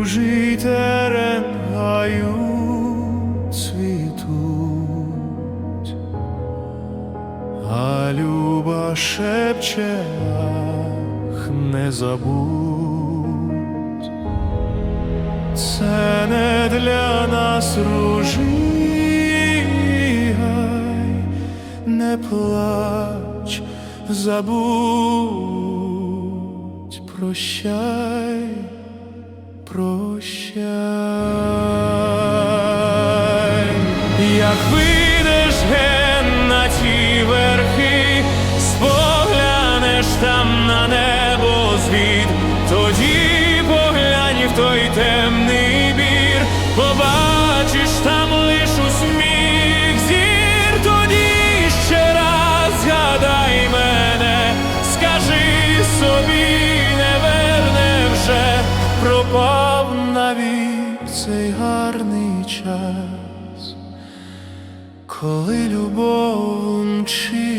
чужий терен гаю цвітуть, а люба шепче ах, не забудь, це не для нас ружий, не плач, забудь, прощай прощай, як вийдеш ген на ті верхи, споглянеш там на небо звід, тоді поглянь в той темний бір, побачиш навік цей гарний час. Коли любов мчила